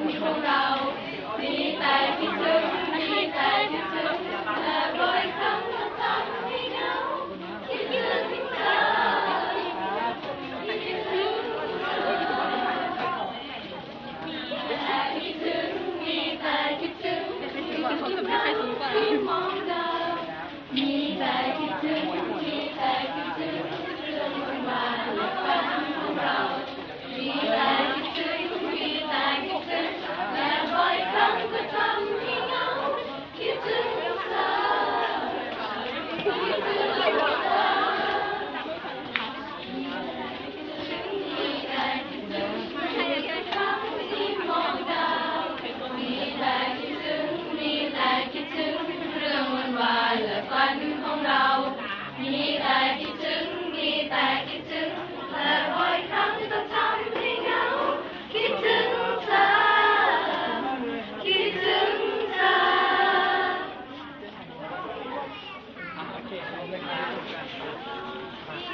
五米空 มีแต่คิดถึง มีแต่คิดถึงเธอบ่อยครั้งที่ต้องทำให้เหงา คิดถึงเธอ คิดถึงเธอ โอเคเอาเลยครับ